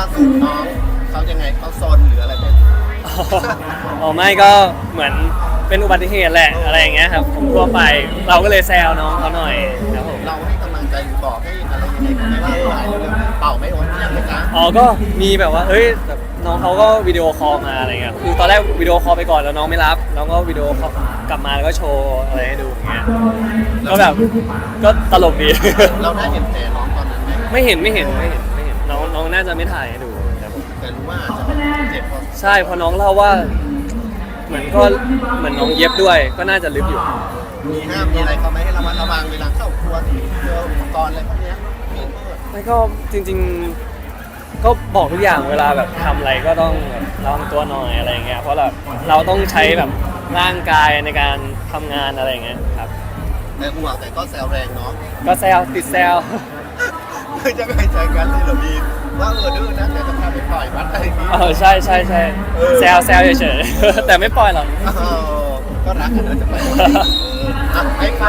ล่าสุดน้องเขายังไงเขาซนหรืออะไรเป็นอ๋อไม่ก็เหมือนเป็นอุบัติเหตุแหละอะไรอย่างเงี้ยครับผมทั่วไปเราก็เลยแซวน้องเขาหน่อยครับผมเราให้กำลังใจหรือบอกให้อะไรยังไงเขาไหมว่าหายเร็วๆเป่าไม่โอนเที่ยงเลยจ้าอ๋อก็มีแบบว่าเอ้ยแบบน้องเขาก็วิดีโอคอลมาอะไรเงี้ยคือตอนแรกวิดีโอคอลไปก่อนแล้วน้องไม่รับน้องก็วิดีโอคอลกลับมาแล้วก็โชว์อะไรให้ดูอย่างเงี้ยก็แบบก็ตลกดี เราได้เห็นแผลน้องตอนนั้นไหมไม่เห็นไม่เห็นไม่เห็นไม่เห็ นน้องน้องน่าจะไม่ถ่ายให้ดูครับผมแต่รู้ว่าอาจจะแบบเจ็บพอใช่เพอน้องเล่าว่า เหมือนก็เหมือนน้องเย็บด้วย ก็น่าจะลึกอยู่ มีห้ามมีอะไรเขาไหมให้ระมัดระวังเวลาเข้าครัวเจออุปกรณ์อะไรพวกเนี้ยมีเพื่อไม่ก็จริงๆ ก็บอกทุกอย่างเวลาแบบทำอะไรก็ต้องแบบระวังตัวหน่อยอะไรอย่างเงี้ยเพราะเราเราต้องใช้แบบร่างกายในการทำงานอะไรอย่างเงี้ยครับ แต่ห่วงแต่ก็แซวแรงเนาะก็แซวติดแซวคือจะไม่ใจกันเลยเหรอมี ว่าเออดื้อนะแต่จะพาไปปล่อยวัดอะไรอย่างงี้ เออใช่ใช่ใช่แซวแซวเฉยๆแต่ไม่ปล่อยหรอก เออก็รักกันนะจะไปเอออะให้ฝาก